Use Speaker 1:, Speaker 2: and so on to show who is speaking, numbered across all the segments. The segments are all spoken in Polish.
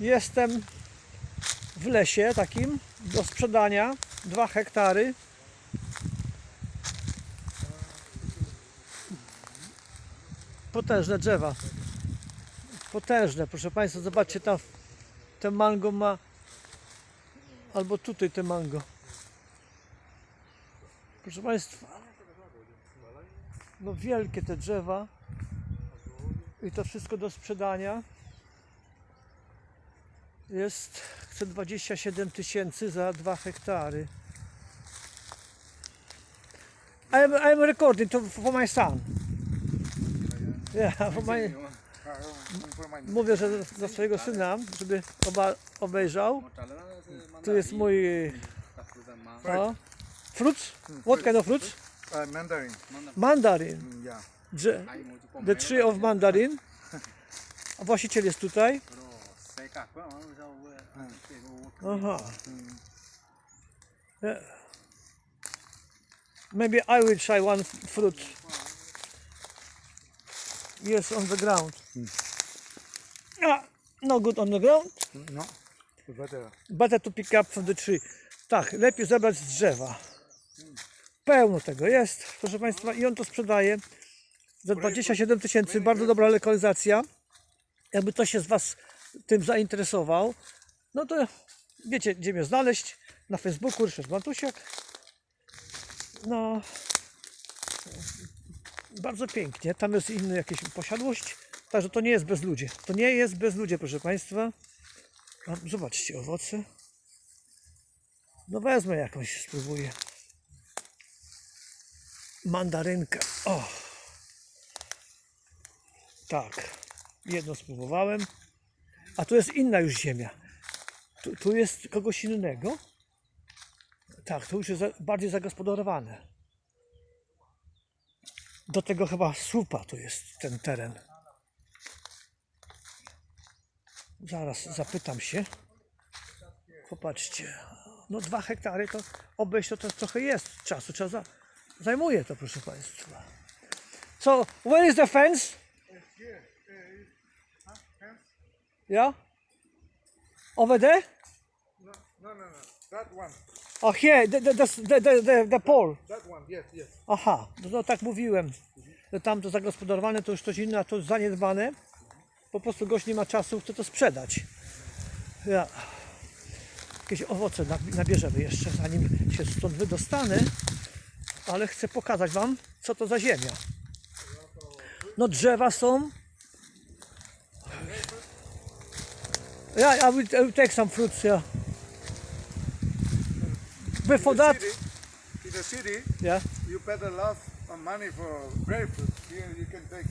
Speaker 1: Jestem w lesie takim do sprzedania. 2 hektary. Potężne drzewa. Potężne, proszę Państwa. Zobaczcie, tam te mango ma. Albo tutaj te mango. Proszę Państwa. No wielkie te drzewa. I to wszystko do sprzedania. Jest, chcę 27 tysięcy za 2 hektary. I'm, I'm recording to, for my son. Yeah, for my, mówię, że za swojego syna, żeby oba, obejrzał. Tu jest mój o, fruits. What kind of fruits?
Speaker 2: Uh, Mandarin.
Speaker 1: Mandarin.
Speaker 2: Mm, Yeah.
Speaker 1: Drze- The tree of mandarin. A właściciel jest tutaj. Aha. Yeah. Maybe I will try one fruit. Yes, on the ground. Ah, no good on the ground.
Speaker 2: No. Better.
Speaker 1: Better to pick up from the tree. Tak, lepiej zebrać z drzewa. Pełno tego jest, proszę Państwa, i on to sprzedaje za 27 tysięcy. Bardzo dobra lokalizacja. Jakby ktoś się z Was tym zainteresował, no to wiecie, gdzie mnie znaleźć. Na Facebooku Ryszard Bantusiak. No, bardzo pięknie. Tam jest inna jakaś posiadłość. Także to nie jest bezludzie. To nie jest bezludzie, proszę Państwa. A, zobaczcie, owoce. No wezmę jakąś, spróbuję. Mandarynkę. O! Tak. Jedno spróbowałem. A tu jest inna już ziemia. Tu, tu jest kogoś innego. Tak, tu już jest bardziej zagospodarowane. Do tego chyba słupa tu jest ten teren. Zaraz zapytam się. Popatrzcie. No dwa hektary to obejść to, to trochę jest czasu. Trzeba za, zajmuje to, proszę Państwa. So, where is the fence? Yeah? Over there?
Speaker 2: No, no, no, no. That one.
Speaker 1: Oh, here, the, the, the, the, the, the pole.
Speaker 2: That one. Yes, yes.
Speaker 1: Aha, no, no tak mówiłem, że tam to zagospodarowane to już coś inne, a to zaniedbane. Po prostu gość nie ma czasu, chce to sprzedać. Ja. Jakieś owoce nab- nabierzemy jeszcze, zanim się stąd wydostanę, ale chcę pokazać Wam, co to za ziemia. No drzewa są. Yeah, I will, I will take some fruits, yeah. Before that,
Speaker 2: in the city,
Speaker 1: yeah.
Speaker 2: you pay a lot of money for grapefruit. Here you can take.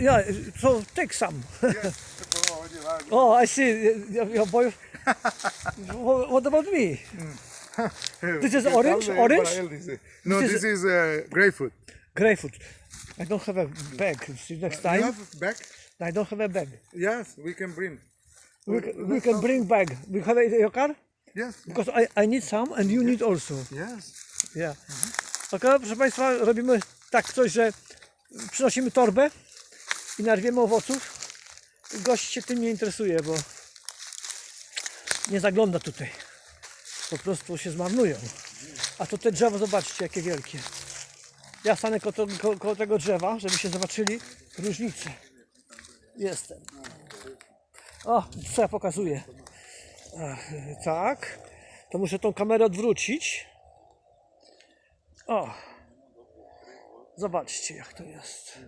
Speaker 1: Yeah, so take some.
Speaker 2: Yes. for all you like.
Speaker 1: Oh, I see. Your boy. What about me? This is orange? Orange?
Speaker 2: para él, dice. No,
Speaker 1: This
Speaker 2: this,
Speaker 1: is-
Speaker 2: is uh, grapefruit.
Speaker 1: Grapefruit. I don't have a bag. See next
Speaker 2: You
Speaker 1: time.
Speaker 2: have back?
Speaker 1: I don't have a bag.
Speaker 2: Yes, we can bring.
Speaker 1: We, we can bring bag. We have it in your car
Speaker 2: Yes.
Speaker 1: because I, I need some and you need also.
Speaker 2: Yes.
Speaker 1: Yeah. Ok, proszę Państwa, robimy tak coś, że przynosimy torbę i narwiemy owoców. Gość się tym nie interesuje, bo nie zagląda tutaj. Po prostu się zmarnują. A to te drzewo, zobaczcie, jakie wielkie. Ja stanę koło, ko- koło tego drzewa, żebyście zobaczyli różnicę. Jestem. O, co ja pokazuję. Ach, tak. To muszę tą kamerę odwrócić. O! Zobaczcie jak to jest.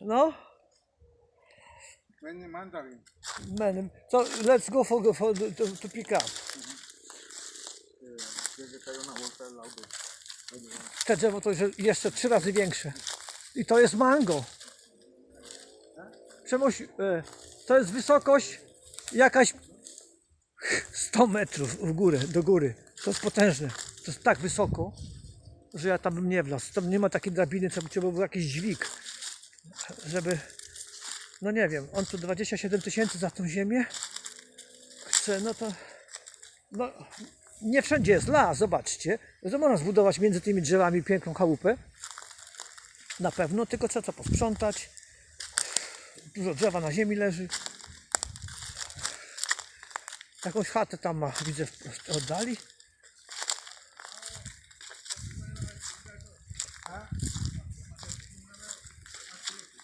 Speaker 1: No,
Speaker 2: Many mandarin.
Speaker 1: man, so let's go for, for to, to pick up. Te drzewo to jest jeszcze trzy razy większe. I to jest mango. Czemuś, e, to jest wysokość jakaś 100 metrów w górę, do góry. To jest potężne. To jest tak wysoko, że ja tam bym nie wlazł. Tam nie ma takiej drabiny, co by był jakiś dźwig, żeby, no nie wiem, on tu 27 tysięcy za tą ziemię chce, no to, no nie wszędzie jest las, zobaczcie. To można zbudować między tymi drzewami piękną chałupę. Na pewno, tylko trzeba to posprzątać. Dużo drzewa na ziemi leży. Jakąś chatę tam ma, widzę w oddali.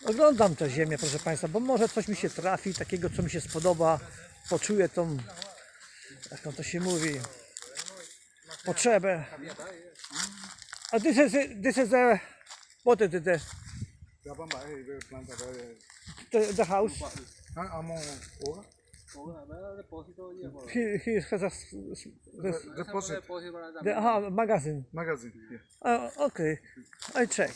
Speaker 1: Oglądam tę ziemię, proszę Państwa, bo może coś mi się trafi, takiego, co mi się spodoba. Poczuję tą, jak on to się mówi, potrzebę. A this is, this is the, what is it, the,
Speaker 2: Ya bamba, eh, planta,
Speaker 1: the, the house?
Speaker 2: Ah, amo, oga.
Speaker 1: He, he has a, s- s- this,
Speaker 2: Deposit.
Speaker 1: the, aha, magazyn.
Speaker 2: Magazine. Yeah.
Speaker 1: A, Okej, I check.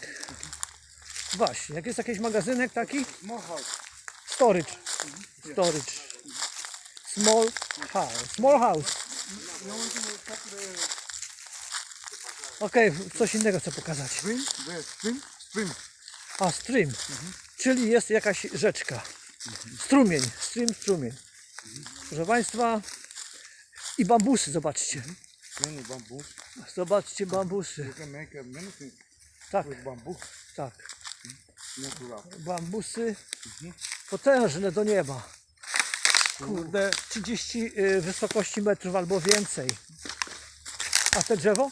Speaker 1: Właśnie, jak jest jakiś magazynek taki?
Speaker 2: Small house.
Speaker 1: Storage. Storage. Small house. Small house. Okej, coś innego chcę pokazać.
Speaker 2: Stream, there, stream, stream.
Speaker 1: A, stream. Czyli jest jakaś rzeczka. Strumień. Stream, strumień. Proszę Państwa. I bambusy, zobaczcie.
Speaker 2: Bamboo.
Speaker 1: Zobaczcie bambusy. Tak, tak. Bambusy potężne do nieba. Kurde, 30 y, wysokości metrów albo więcej. A te drzewo?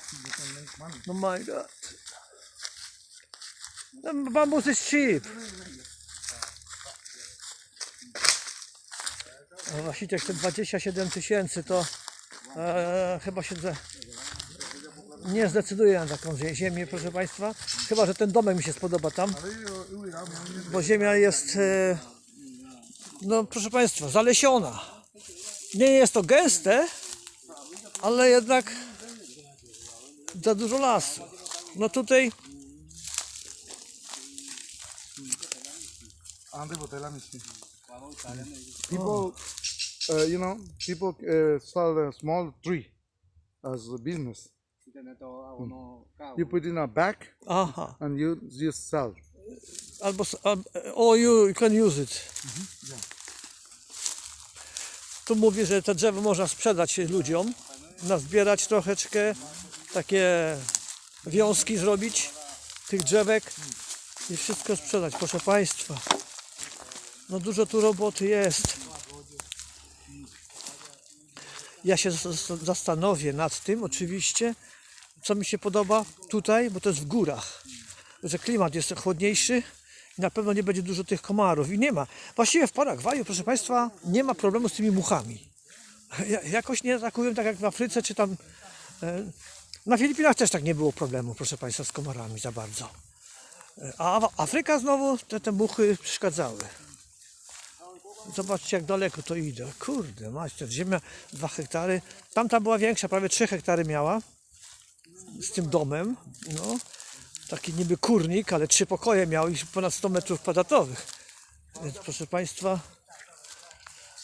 Speaker 2: Money.
Speaker 1: No my god. No, Bambus is cheap. No właściwie te 27 tysięcy to e, chyba się ze, nie zdecyduję na taką zie- ziemię, proszę Państwa. Chyba, że ten domek mi się spodoba tam. Bo ziemia jest, e, no proszę Państwa, zalesiona. Nie jest to gęste, ale jednak za dużo lasu. No tutaj,
Speaker 2: Botella. People, uh, you know, people uh, sell a small tree as a business. You put in a bag
Speaker 1: aha,
Speaker 2: and you just sell.
Speaker 1: albo, s- al- o you can use it. Tu mówi, że te drzewo można sprzedać ludziom, nazbierać troszeczkę, takie wiązki zrobić tych drzewek i wszystko sprzedać, proszę Państwa. No dużo tu roboty jest. Ja się zas- zastanowię nad tym oczywiście, co mi się podoba tutaj, bo to jest w górach, że klimat jest chłodniejszy i na pewno nie będzie dużo tych komarów i nie ma. Właściwie w Paragwaju, proszę Państwa, nie ma problemu z tymi muchami. Ja- Jakoś nie atakują tak jak w Afryce czy tam. e, Na Filipinach też tak nie było problemu, proszę Państwa, z komarami za bardzo. E, A Afryka znowu te, te muchy przeszkadzały. Zobaczcie jak daleko to idę. Kurde, macie, ziemia 2 hektary. Tamta była większa, prawie 3 hektary miała. Z tym domem. No. Taki niby kurnik, ale trzy pokoje miał i ponad 100 metrów kwadratowych. Więc proszę Państwa,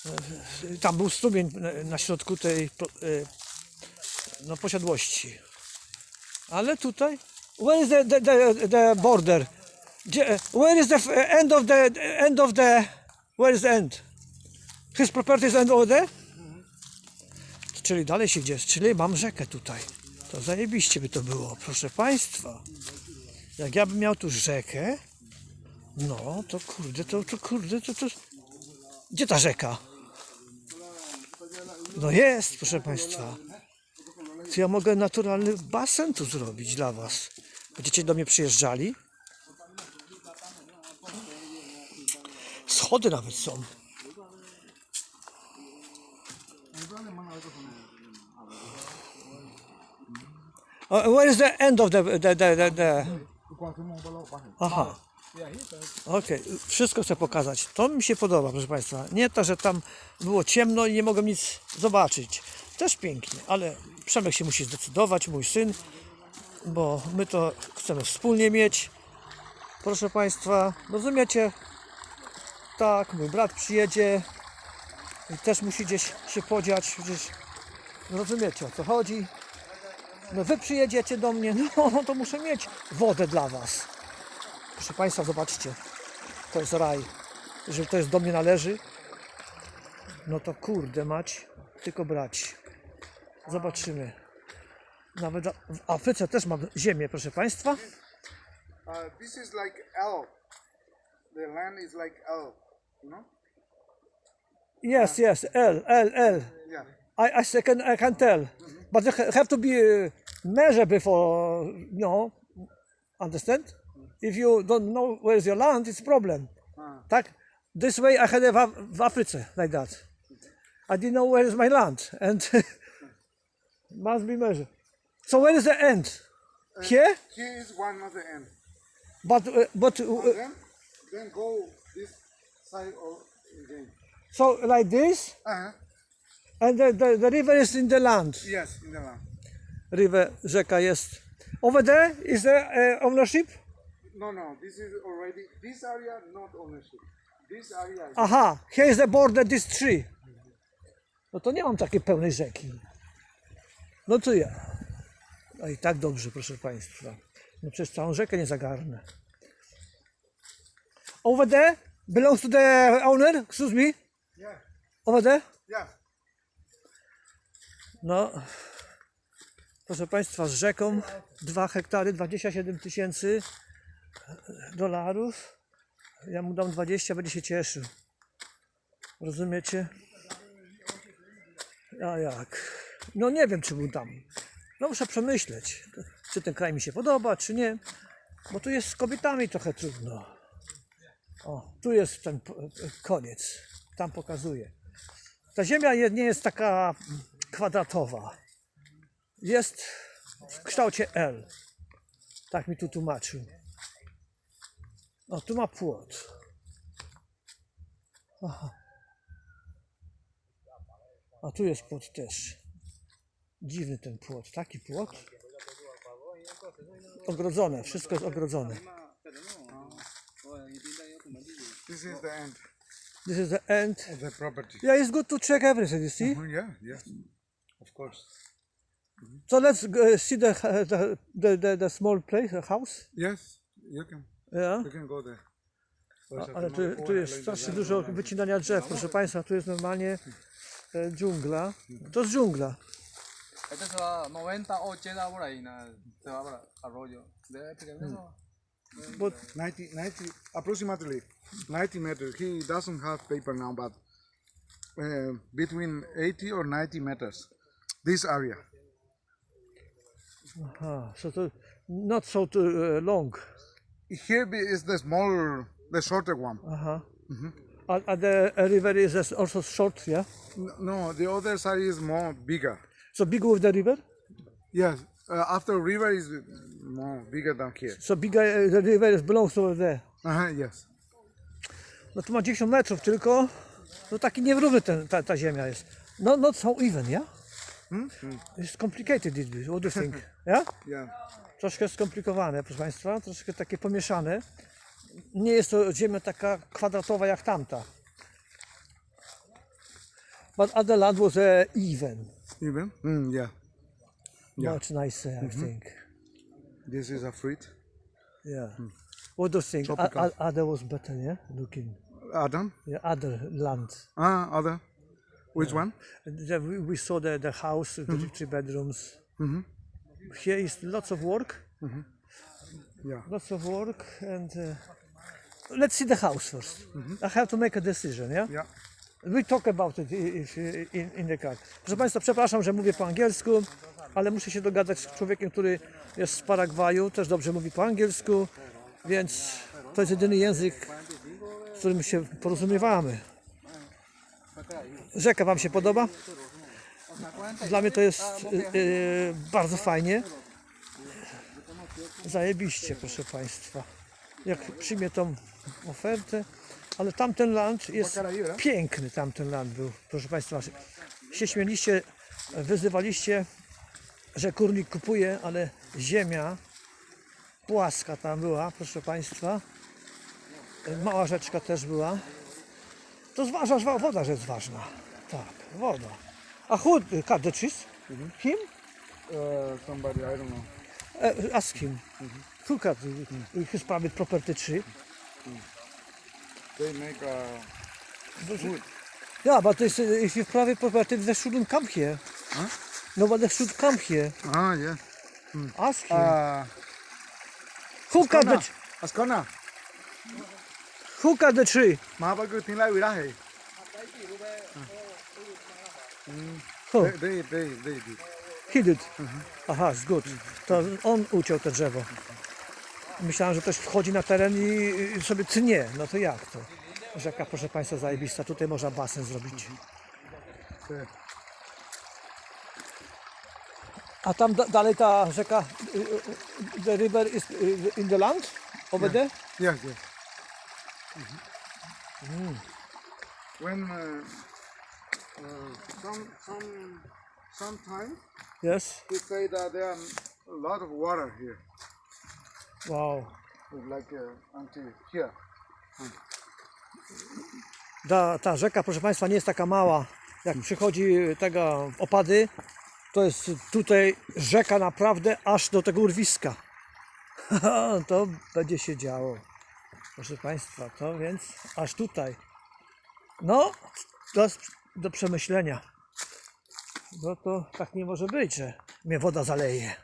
Speaker 1: e, tam był strumień na- środku tej e, no, posiadłości. Ale tutaj, where is the, the, the, border? Where is the end of the end of the where is the end? His property is end over there? Czyli dalej się gdzieś, czyli mam rzekę tutaj. To zajebiście by to było, proszę Państwa. Jak ja bym miał tu rzekę, no to kurde, to, to kurde, to, to... Gdzie ta rzeka? No jest, proszę Państwa. To ja mogę naturalny basen tu zrobić dla Was. Będziecie do mnie przyjeżdżali. Schody nawet są. Uh, where is the end of the, the, the, the, the... Aha. Okej, wszystko chcę pokazać. To mi się podoba, proszę Państwa. Nie to, że tam było ciemno i nie mogłem nic zobaczyć. Też pięknie, ale Przemek się musi zdecydować, mój syn, bo my to chcemy wspólnie mieć. Proszę Państwa, rozumiecie? Tak, mój brat przyjedzie i też musi gdzieś się podziać. Gdzieś... Rozumiecie o co chodzi? No wy przyjedziecie do mnie, no to muszę mieć wodę dla Was. Proszę Państwa, zobaczcie, to jest raj. Jeżeli to jest do mnie należy, no to kurde mać, tylko brać. Zobaczymy. Nawet w Afryce też mam ziemię, proszę Państwa.
Speaker 2: Uh, this is like. The land is like L. You know?
Speaker 1: Jest, yes, L, L, L.
Speaker 2: Yeah.
Speaker 1: I, I, can, I can tell. Mm-hmm. But there ha- have to be uh, measured before, you know, understand? Mm. If you don't know where's your land, it's problem. Ah. Tak? This way I had it w, Af- w Afryce, like that. Mm-hmm. I didn't know where is my land and must be measured. So where is the end? Uh, here?
Speaker 2: Here is one of the end.
Speaker 1: But, uh, but uh,
Speaker 2: Then, go this side or again.
Speaker 1: so like this
Speaker 2: Uh-huh.
Speaker 1: and the, the, the river is in the land.
Speaker 2: Yes, in the land.
Speaker 1: River, rzeka jest. Over there is the uh, ownership?
Speaker 2: No, no, this is already, this area not ownership. This area is
Speaker 1: Aha, here is the border, this tree. No to nie mam takiej pełnej rzeki. No to ja. No i tak dobrze, proszę Państwa. No przecież całą rzekę nie zagarnę. Over there belongs to the owner, excuse me.
Speaker 2: Yeah,
Speaker 1: Over there?
Speaker 2: yeah.
Speaker 1: No, proszę Państwa, z rzeką 2 hektary, 27 tysięcy dolarów. Ja mu dam 20, będzie się cieszył. Rozumiecie? A jak? No nie wiem, czy mu dam. No muszę przemyśleć, czy ten kraj mi się podoba, czy nie. Bo tu jest z kobietami trochę trudno. O, tu jest ten koniec. Tam pokazuje. Ta ziemia nie jest taka kwadratowa. Jest w kształcie L. Tak mi tu tłumaczył. O, tu ma płot. Aha. A tu jest płot też. Dziwny ten płot. Taki płot. Ogrodzone, wszystko jest ogrodzone.
Speaker 2: This is the end
Speaker 1: This is the end.
Speaker 2: of the property.
Speaker 1: Yeah, it's good to check everything, you see?
Speaker 2: Oh, yeah, yes, of course.
Speaker 1: So let's uh, see the, the, the, the, the small place, the house.
Speaker 2: Yes, you can,
Speaker 1: Yeah.
Speaker 2: you can go there.
Speaker 1: Ale tu, tu jest strasznie dużo wycinania drzew, proszę Państwa, tu jest normalnie e, dżungla. To jest dżungla.
Speaker 3: Este
Speaker 1: But
Speaker 2: 90, 90, approximately 90 meters. He doesn't have paper now, but uh, between 80 or 90 meters. This area.
Speaker 1: aha, so to not so too, uh, long.
Speaker 2: Here is the smaller, the shorter one.
Speaker 1: Aha. And, and the uh, river is also short, yeah?
Speaker 2: No, the other side is more bigger.
Speaker 1: So big with the river?
Speaker 2: Yes, uh, after river is more bigger than here.
Speaker 1: So big uh, the river is belongs over there.
Speaker 2: Uh-huh, yes.
Speaker 1: No tu ma 10 metrów tylko. No taki nierówny ten, ta, ta ziemia jest. No, not so even, yeah? It's complicated it is. What do you think? Yeah?
Speaker 2: Yeah.
Speaker 1: troszkę skomplikowane, proszę Państwa, troszkę takie pomieszane. Nie jest to ziemia taka kwadratowa jak tamta. But other land was uh, even.
Speaker 2: Even? Mm, yeah. Yeah.
Speaker 1: Much nicer, I mm-hmm. think.
Speaker 2: This is a fruit.
Speaker 1: Yeah. Hmm. What do you think? O-
Speaker 2: Tropical.
Speaker 1: o- other was better, yeah? Looking.
Speaker 2: Adam?
Speaker 1: Yeah, other land.
Speaker 2: Ah, other. Which one?
Speaker 1: The- we, we saw the, the house, the mm-hmm. three bedrooms. Mm-hmm. Here is lots of work.
Speaker 2: Yeah.
Speaker 1: Lots of work and uh, let's see the house 1st I have to make a decision, yeah?
Speaker 2: Yeah.
Speaker 1: We talk about it i- if, in, in the car. Proszę Państwa, przepraszam, że mówię po angielsku, ale muszę się dogadać z człowiekiem, który jest z Paragwaju, też dobrze mówi po angielsku, więc to jest jedyny język, z którym się porozumiewamy. Rzeka Wam się podoba? Dla mnie to jest y, y, bardzo fajnie. Zajebiście, proszę Państwa. Jak przyjmie tą ofertę, ale tamten land jest piękny, tamten land był, proszę Państwa. Się śmieliście, wyzywaliście, że kurnik kupuje, ale ziemia płaska tam była, proszę Państwa. Mała rzeczka też była. To zważa, że woda, że jest ważna. Tak, woda. A cut the trees? Him?
Speaker 2: Uh, somebody, I don't know.
Speaker 1: Uh, ask him. Who cut the- his private property tree?
Speaker 2: They make a wood.
Speaker 1: Yeah, but this, uh, if you private property, they shouldn't come here. Nobody should come here.
Speaker 2: Ah, yeah.
Speaker 1: Ask him.
Speaker 2: Uh,
Speaker 1: who cut the
Speaker 2: Ascona.
Speaker 1: Who cut the tree?
Speaker 2: Mahabagu Tinla Virahe.
Speaker 1: Who?
Speaker 2: They, they, they, did.
Speaker 1: He did. Aha, it's good. To on uciął to drzewo. Myślałem, że ktoś wchodzi na teren i i sobie tnie. No to jak to? Rzeka, proszę Państwa, zajebista. Tutaj można basen zrobić.
Speaker 2: There.
Speaker 1: A tam da, dalej ta rzeka, y, y, y, the river is in the land? Over there?
Speaker 2: Yeah, yeah. When uh, uh, some some sometime
Speaker 1: Yes.
Speaker 2: he say that there are a lot of water here,
Speaker 1: Wow.
Speaker 2: like uh, until here.
Speaker 1: Ta, ta rzeka, proszę Państwa, nie jest taka mała. Jak przychodzi tego opady, to jest tutaj rzeka naprawdę aż do tego urwiska. to będzie się działo. Proszę Państwa, to więc aż tutaj. No, to do przemyślenia. No to tak nie może być, że mnie woda zaleje.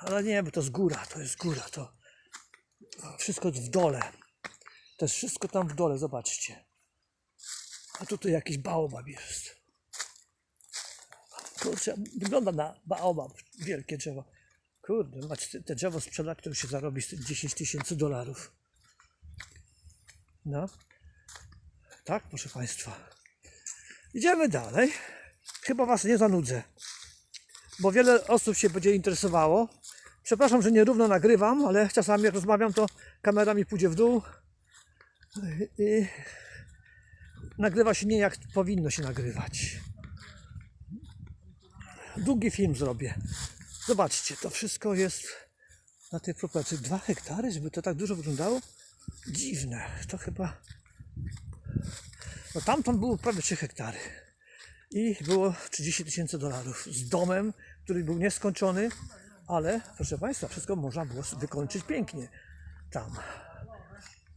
Speaker 1: Ale nie, bo to jest góra, to jest góra, to wszystko jest w dole. To jest wszystko tam w dole, zobaczcie. A tutaj jakiś baobab jest. Kurczę, wygląda na baobab, wielkie drzewo. Kurde, mać te- te drzewo sprzedać, to już się zarobi z tych 10 tysięcy dolarów. No. Tak, proszę Państwa. Idziemy dalej. Chyba Was nie zanudzę, bo wiele osób się będzie interesowało. Przepraszam, że nierówno nagrywam, ale czasami jak rozmawiam, to kamera mi pójdzie w dół. I nagrywa się nie jak powinno się nagrywać. Długi film zrobię. Zobaczcie, to wszystko jest na tej proporcji. Dwa hektary, żeby to tak dużo wyglądało? Dziwne. To chyba. No tamtąd było prawie 3 hektary. I było 30 tysięcy dolarów z domem, który był nieskończony, ale proszę Państwa, wszystko można było wykończyć pięknie. Tam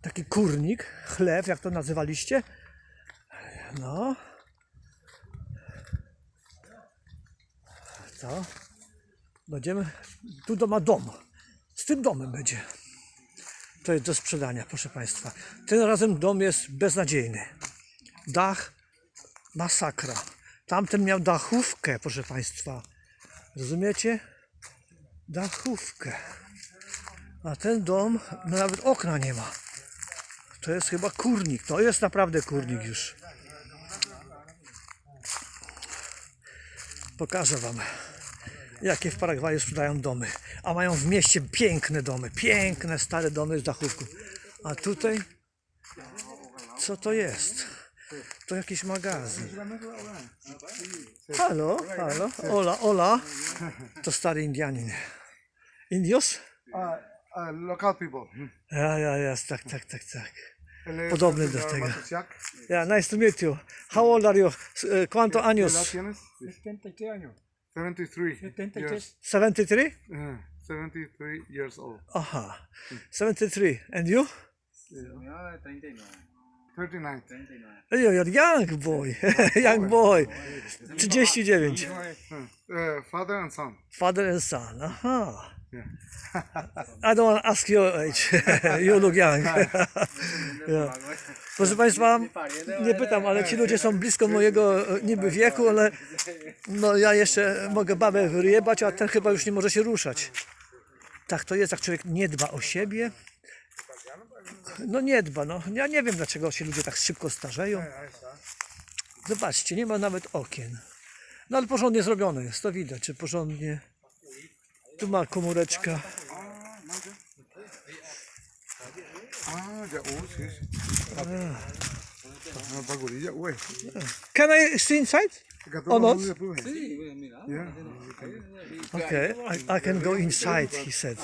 Speaker 1: taki kurnik, chlew, jak to nazywaliście. No. Co? Będziemy. Tu to ma dom. Z tym domem będzie. To jest do sprzedania, proszę Państwa. Tym razem dom jest beznadziejny. Dach masakra. Tamten miał dachówkę, proszę Państwa. Rozumiecie? Dachówkę. A ten dom no nawet okna nie ma. To jest chyba kurnik. To jest naprawdę kurnik już. Pokażę Wam, jakie w Paragwaju sprzedają domy. A mają w mieście piękne domy. Piękne, stare domy z dachówką. A tutaj, co to jest? To jakiś magazyn. Halo, halo. Ola, Ola. To stary Indianin. Indios?
Speaker 2: Local people. Hmm.
Speaker 1: Ja, ja, jest, tak, tak, tak, tak. Podobny do tego. Yeah, nice to meet you. How old are you? Eh, ¿Cuántos
Speaker 2: ¿Qué edad
Speaker 1: años?
Speaker 2: tienes?
Speaker 4: 73 años.
Speaker 2: 73
Speaker 4: 73.
Speaker 2: years.
Speaker 1: 73?
Speaker 2: Uh, 73 years old.
Speaker 1: Aha. 73. And you?
Speaker 3: Señora, 39.
Speaker 2: 39.
Speaker 3: 39.
Speaker 1: Oh, You're young boy. young boy. 39.
Speaker 2: Uh, father and son.
Speaker 1: Father and son. Aha.
Speaker 2: Yeah.
Speaker 1: I don't want to ask your age. you look young. yeah. Proszę Państwa, nie pytam, ale ci ludzie są blisko mojego e, niby wieku, ale no ja jeszcze mogę babę wyjebać, a ten chyba już nie może się ruszać. Tak to jest, jak człowiek nie dba o siebie. No nie dba, no. Ja nie wiem, dlaczego się ludzie tak szybko starzeją. Zobaczcie, nie ma nawet okien. No ale porządnie zrobione jest, to widać, czy porządnie. Tu ma komóreczka. Can I see inside?
Speaker 2: Gato,
Speaker 1: not?
Speaker 2: no, no, no. Yeah.
Speaker 1: Okay, I, I can go inside, he said.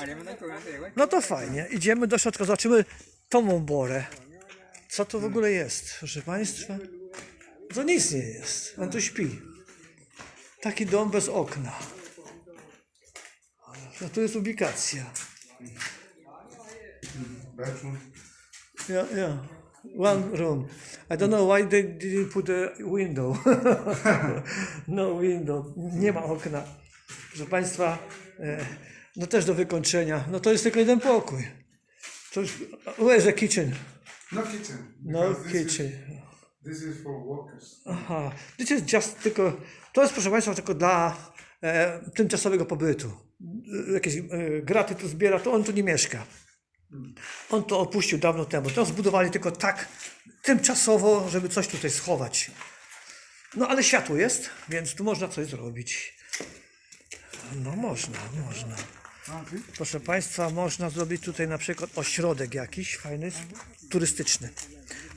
Speaker 1: No to fajnie, idziemy do środka, zobaczymy tą borę. Co to w ogóle jest, proszę Państwa? To nic nie jest, on tu śpi. Taki dom bez okna. No tu jest ubikacja.
Speaker 2: Bedroom.
Speaker 1: Yeah, yeah. One room. I don't know why they didn't put a window. no window. Nie ma okna. Proszę Państwa, e, no też do wykończenia. No to jest tylko jeden pokój. To już, where's the kitchen?
Speaker 2: No kitchen.
Speaker 1: No kitchen.
Speaker 2: This is for workers.
Speaker 1: Aha, this is just tylko, to jest proszę Państwa tylko dla e, tymczasowego pobytu. Jakieś e, graty tu zbiera, to on tu nie mieszka. On to opuścił dawno temu. To zbudowali tylko tak tymczasowo, żeby coś tutaj schować. No ale światło jest, więc tu można coś zrobić. No można, można. Proszę Państwa, można zrobić tutaj na przykład ośrodek jakiś fajny, turystyczny,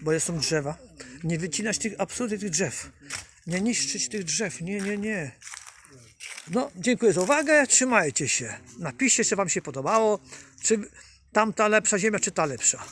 Speaker 1: bo są drzewa. Nie wycinać tych, absolutnie tych drzew. Nie niszczyć tych drzew, nie, nie, nie. No, dziękuję za uwagę, trzymajcie się. Napiszcie, czy Wam się podobało, czy tamta lepsza ziemia, czy ta lepsza.